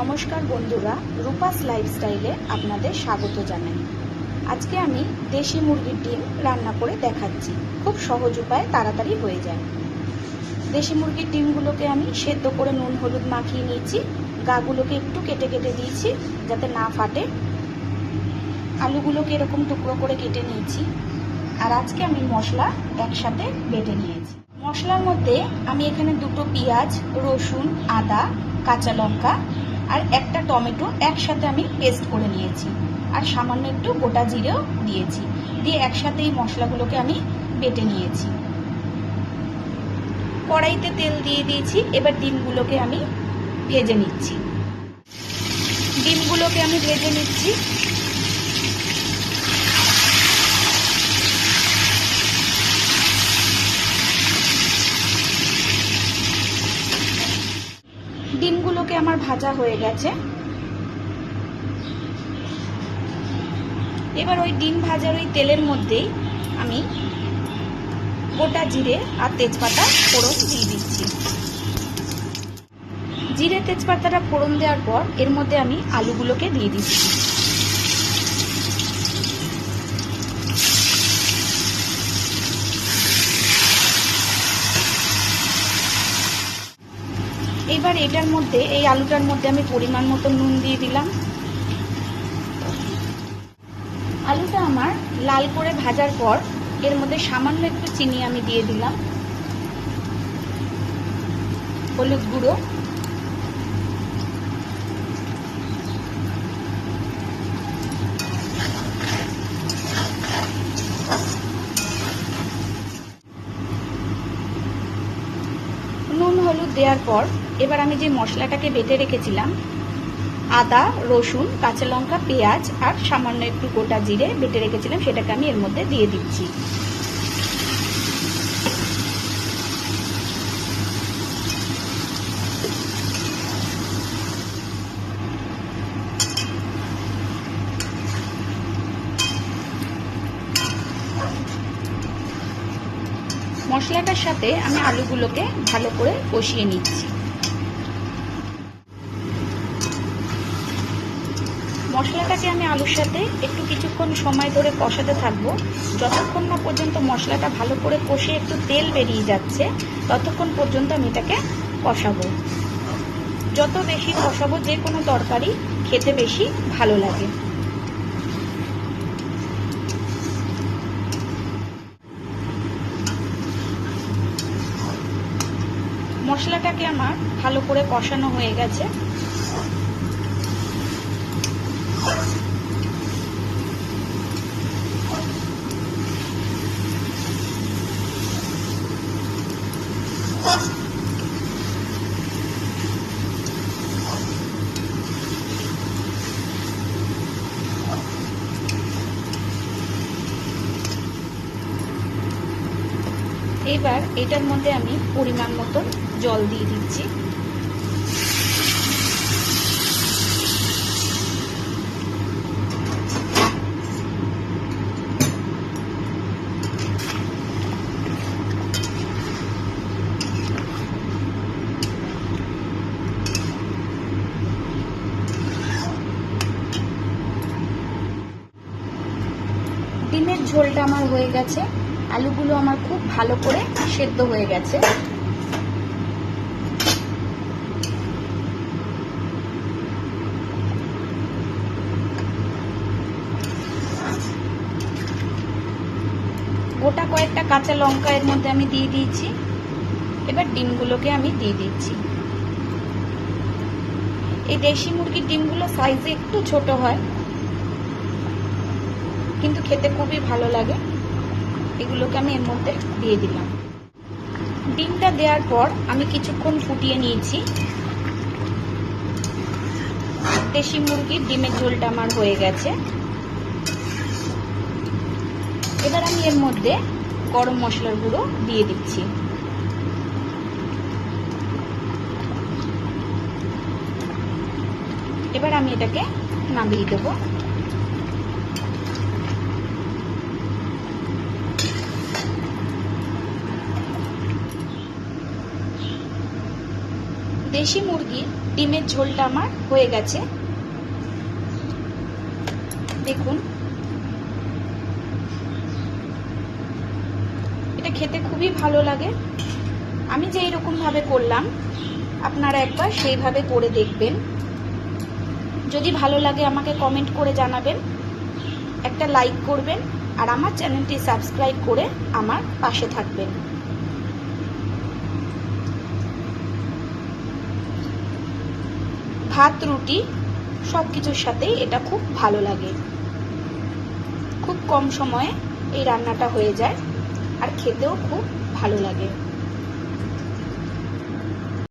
নমস্কার বন্ধুরা, রূপাস লাইফস্টাইলে আপনাদের স্বাগত জানাই। আজকে আমি দেশি মুরগির ডিম রান্না করে দেখাচ্ছি। খুব সহজ উপায়ে তাড়াতাড়ি হয়ে যায়। দেশি মুরগির ডিমগুলোকে আমি সেদ্ধ করে নুন হলুদ মাখিয়ে নিয়েছি। গাগুলোকে একটু কেটে কেটে দিয়েছি যাতে না ফাটে। আলুগুলোকে এরকম টুকরো করে কেটে নিয়েছি। আর আজকে আমি মশলা একসাথে বেটে নিয়েছি। মশলার মধ্যে আমি এখানে দুটো পেঁয়াজ, রসুন, আদা, কাঁচা লঙ্কা আর একটা টমেটো একসাথে আমি পেস্ট করে নিয়েছি। আর সামান্য একটু গোটা জিরেও দিয়েছি। দিয়ে একসাথে এই মশলাগুলোকে আমি বেটে নিয়েছি। কড়াইতে তেল দিয়ে দিয়েছি। এবার ডিমগুলোকে আমি ভেজে নিচ্ছি। ডিমগুলোকে আমি ভেজে নিচ্ছি ডিমগুলোকে আমার ভাজা হয়ে গেছে। এবার ওই ডিম ভাজার ওই তেলের মধ্যেই আমি গোটা জিরে আর তেজপাতা ফোড়ন দিয়ে দিচ্ছি। জিরে তেজপাতাটা ফোড়ন দেওয়ার পর এর মধ্যে আমি আলুগুলোকে দিয়ে দিচ্ছি। এবার এটার মধ্যে, এই আলুটার মধ্যে আমি পরিমাণ মতো নুন দিয়ে দিলাম। আলুটা আমার লাল করে ভাজার পর এর মধ্যে সামান্য একটু চিনি আমি দিয়ে দিলাম। হলুদ গুঁড়ো নুন হলুদ দেওয়ার পর এবার আমি যে মশলাটাকে বেটে রেখেছিলাম, আদা, রসুন, কাঁচা লঙ্কা, পেঁয়াজ আর সামান্য একটু গোটা জিরে বেটে রেখেছিলাম, সেটাকে আমি এর মধ্যে দিয়ে দিচ্ছি। মশলাটার সাথে আমি আলুগুলোকে ভালো করে কষিয়ে নিচ্ছি। মশলাটাকে আমি আলুর সাথে একটু কিছুক্ষণ সময় ধরে কষাতে থাকব। যতক্ষণ না পর্যন্ত মশলাটা ভালো করে কষে একটু তেল বেরিয়ে যাচ্ছে, ততক্ষণ পর্যন্ত আমি এটাকে কষাবো। যত বেশি কষাবো যে কোনো তরকারি খেতে বেশি ভালো লাগে। মশলাটাকে আমার ভালো করে কষানো হয়ে গেছে। এবার এটার মধ্যে আমি পরিমাণ মতন জল দিয়ে দিচ্ছি। ডিমের ঝোলটা আমার হয়ে গেছে। আলুগুলো আমার খুব ভালো করে সেদ্ধ হয়ে গেছে। গোটা কয়েকটা কাঁচা লঙ্কা এর মধ্যে আমি দিয়ে দিয়েছি। এবার ডিমগুলোকে আমি দিয়ে দিচ্ছি। এই দেশি মুরগির ডিমগুলো সাইজে একটু ছোট হয়, কিন্তু খেতে খুবই ভালো লাগে। এগুলোকে আমি এর মধ্যে দিয়ে দিলাম। ডিমটা দেওয়ার পর আমি কিছুক্ষণ ফুটিয়ে নিয়েছি। দেশি মুরগির ডিমের ঝোলটা আমার হয়ে গেছে। এবার আমি এর মধ্যে গরম মশলার গুঁড়ো দিয়ে দিচ্ছি। এবার আমি এটাকে নামিয়ে দেবো। দেশি মুরগির ডিমের ঝোলটা আমার হয়ে গেছে। দেখুন। এটা খেতে খুবই ভালো লাগে। আমি যে ভাবে করলাম, আপনারা একবার সেইভাবে করে দেখবেন। যদি ভালো লাগে আমাকে কমেন্ট করে জানাবেন, একটা লাইক করবেন, আর আমার চ্যানেলটি সাবস্ক্রাইব করে আমার পাশে থাকবেন। ভাত, রুটি সব কিছুর সাথেই এটা খুব ভালো লাগে। খুব কম সময়ে এই রান্নাটা হয়ে যায় আর খেতেও খুব ভালো লাগে।